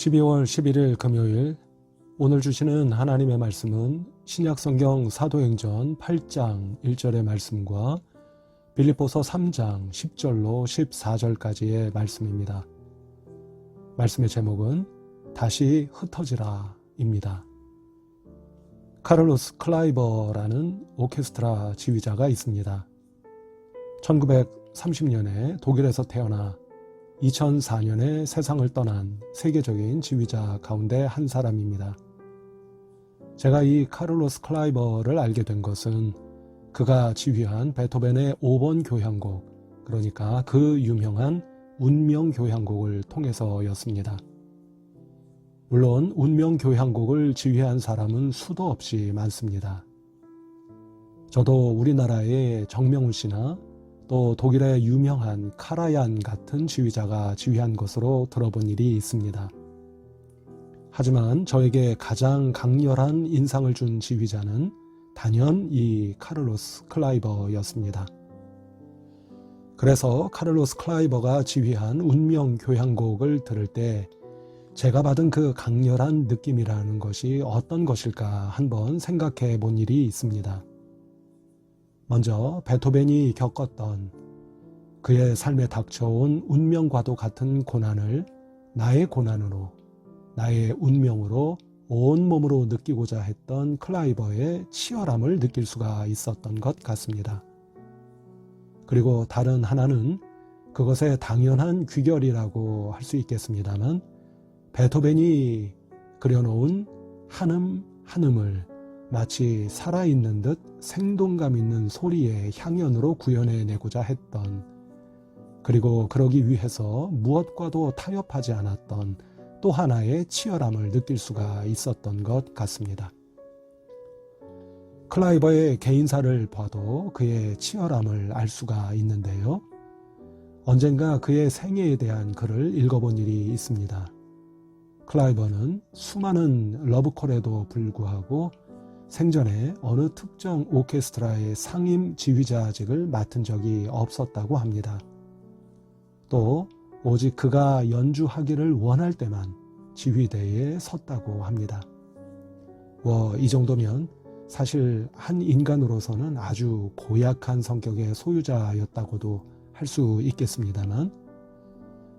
12월 11일 금요일 오늘 주시는 하나님의 말씀은 신약성경 사도행전 8장 1절의 말씀과 빌립보서 3장 10절로 14절까지의 말씀입니다. 말씀의 제목은 다시 흩어지라입니다. 카를로스 클라이버라는 오케스트라 지휘자가 있습니다. 1930년에 독일에서 태어나 2004년에 세상을 떠난 세계적인 지휘자 가운데 한 사람입니다. 제가 이 카를로스 클라이버를 알게 된 것은 그가 지휘한 베토벤의 5번 교향곡, 그러니까 그 유명한 운명 교향곡을 통해서였습니다. 물론 운명 교향곡을 지휘한 사람은 수도 없이 많습니다. 저도 우리나라의 정명훈 씨나 또 독일의 유명한 카라얀 같은 지휘자가 지휘한 것으로 들어본 일이 있습니다. 하지만 저에게 가장 강렬한 인상을 준 지휘자는 단연 이 카를로스 클라이버였습니다. 그래서 카를로스 클라이버가 지휘한 운명 교향곡을 들을 때 제가 받은 그 강렬한 느낌이라는 것이 어떤 것일까 한번 생각해 본 일이 있습니다. 먼저 베토벤이 겪었던 그의 삶에 닥쳐온 운명과도 같은 고난을 나의 고난으로, 나의 운명으로 온몸으로 느끼고자 했던 클라이버의 치열함을 느낄 수가 있었던 것 같습니다. 그리고 다른 하나는 그것의 당연한 귀결이라고 할 수 있겠습니다만 베토벤이 그려놓은 한음 한음을 마치 살아있는 듯 생동감 있는 소리의 향연으로 구현해내고자 했던 그리고 그러기 위해서 무엇과도 타협하지 않았던 또 하나의 치열함을 느낄 수가 있었던 것 같습니다. 클라이버의 개인사를 봐도 그의 치열함을 알 수가 있는데요. 언젠가 그의 생애에 대한 글을 읽어본 일이 있습니다. 클라이버는 수많은 러브콜에도 불구하고 생전에 어느 특정 오케스트라의 상임 지휘자직을 맡은 적이 없었다고 합니다. 또 오직 그가 연주하기를 원할 때만 지휘대에 섰다고 합니다. 뭐 이 정도면 사실 한 인간으로서는 아주 고약한 성격의 소유자였다고도 할 수 있겠습니다만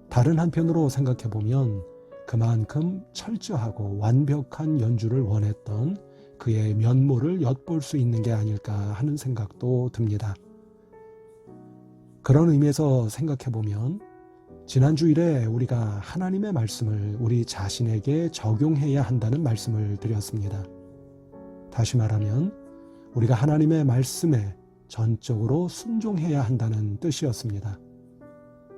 다른 한편으로 생각해 보면 그만큼 철저하고 완벽한 연주를 원했던 그의 면모를 엿볼 수 있는 게 아닐까 하는 생각도 듭니다. 그런 의미에서 생각해 보면 지난 주일에 우리가 하나님의 말씀을 우리 자신에게 적용해야 한다는 말씀을 드렸습니다. 다시 말하면 우리가 하나님의 말씀에 전적으로 순종해야 한다는 뜻이었습니다.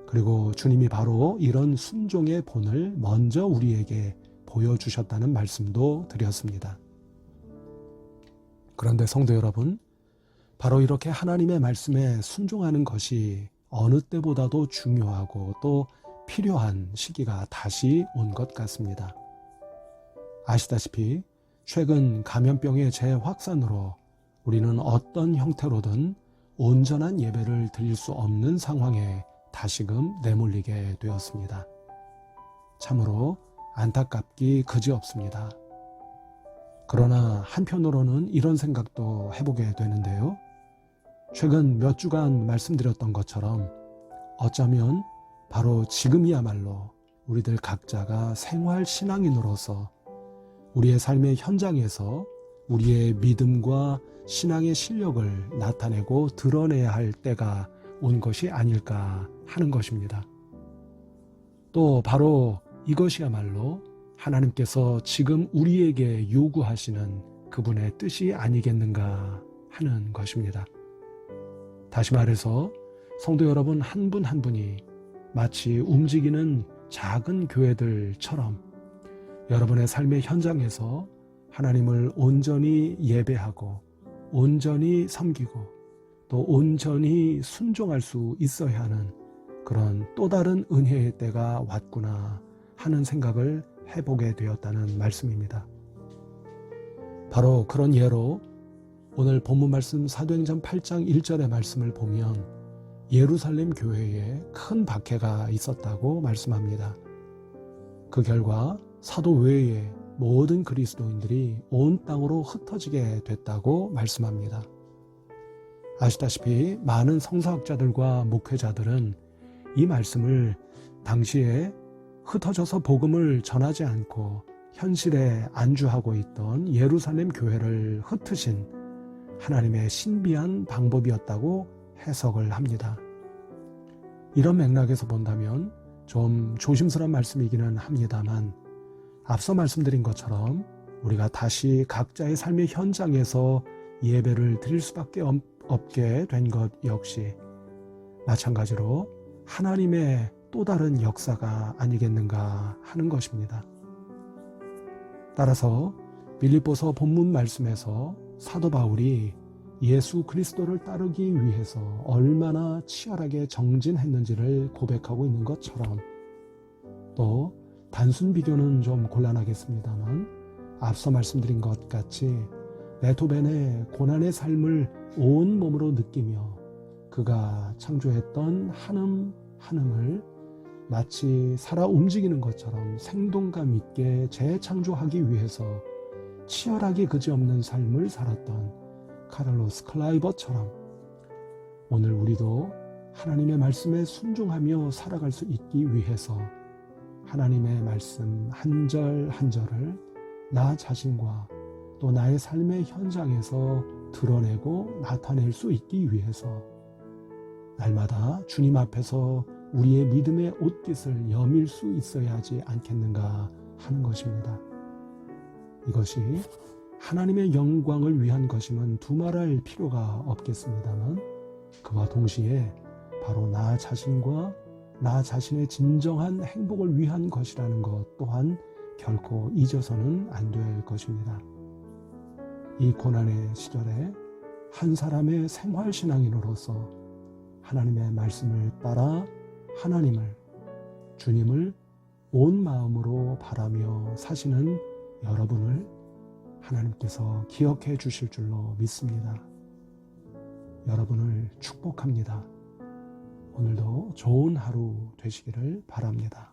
그리고 주님이 바로 이런 순종의 본을 먼저 우리에게 보여주셨다는 말씀도 드렸습니다. 그런데 성도 여러분, 바로 이렇게 하나님의 말씀에 순종하는 것이 어느 때보다도 중요하고 또 필요한 시기가 다시 온 것 같습니다. 아시다시피 최근 감염병의 재확산으로 우리는 어떤 형태로든 온전한 예배를 드릴 수 없는 상황에 다시금 내몰리게 되었습니다. 참으로 안타깝기 그지없습니다. 그러나 한편으로는 이런 생각도 해보게 되는데요. 최근 몇 주간 말씀드렸던 것처럼 어쩌면 바로 지금이야말로 우리들 각자가 생활 신앙인으로서 우리의 삶의 현장에서 우리의 믿음과 신앙의 실력을 나타내고 드러내야 할 때가 온 것이 아닐까 하는 것입니다. 또 바로 이것이야말로 하나님께서 지금 우리에게 요구하시는 그분의 뜻이 아니겠는가 하는 것입니다. 다시 말해서 성도 여러분 한분한 분이 마치 움직이는 작은 교회들처럼 여러분의 삶의 현장에서 하나님을 온전히 예배하고 온전히 섬기고 또 온전히 순종할 수 있어야 하는 그런 또 다른 은혜의 때가 왔구나 하는 생각을 해보게 되었다는 말씀입니다. 바로 그런 예로 오늘 본문 말씀 사도행전 8장 1절의 말씀을 보면 예루살렘 교회에 큰 박해가 있었다고 말씀합니다. 그 결과 사도 외에 모든 그리스도인들이 온 땅으로 흩어지게 됐다고 말씀합니다. 아시다시피 많은 성서학자들과 목회자들은 이 말씀을 당시에 흩어져서 복음을 전하지 않고 현실에 안주하고 있던 예루살렘 교회를 흩으신 하나님의 신비한 방법이었다고 해석을 합니다. 이런 맥락에서 본다면 좀 조심스러운 말씀이기는 합니다만 앞서 말씀드린 것처럼 우리가 다시 각자의 삶의 현장에서 예배를 드릴 수밖에 없- 없게 된 것 역시 마찬가지로 하나님의 또 다른 역사가 아니겠는가 하는 것입니다. 따라서 빌립보서 본문 말씀에서 사도 바울이 예수 그리스도를 따르기 위해서 얼마나 치열하게 정진했는지를 고백하고 있는 것처럼 또 단순 비교는 좀 곤란하겠습니다만 앞서 말씀드린 것 같이 베토벤의 고난의 삶을 온 몸으로 느끼며 그가 창조했던 한음 한음을 마치 살아 움직이는 것처럼 생동감 있게 재창조하기 위해서 치열하게 그지없는 삶을 살았던 카를로스 클라이버처럼 오늘 우리도 하나님의 말씀에 순종하며 살아갈 수 있기 위해서 하나님의 말씀 한 절 한 절을 나 자신과 또 나의 삶의 현장에서 드러내고 나타낼 수 있기 위해서 날마다 주님 앞에서 우리의 믿음의 옷깃을 여밀 수 있어야 하지 않겠는가 하는 것입니다. 이것이 하나님의 영광을 위한 것이면 두말할 필요가 없겠습니다만 그와 동시에 바로 나 자신과 나 자신의 진정한 행복을 위한 것이라는 것 또한 결코 잊어서는 안 될 것입니다. 이 고난의 시절에 한 사람의 생활신앙인으로서 하나님의 말씀을 따라 하나님을, 주님을 온 마음으로 바라며 사시는 여러분을 하나님께서 기억해 주실 줄로 믿습니다. 여러분을 축복합니다. 오늘도 좋은 하루 되시기를 바랍니다.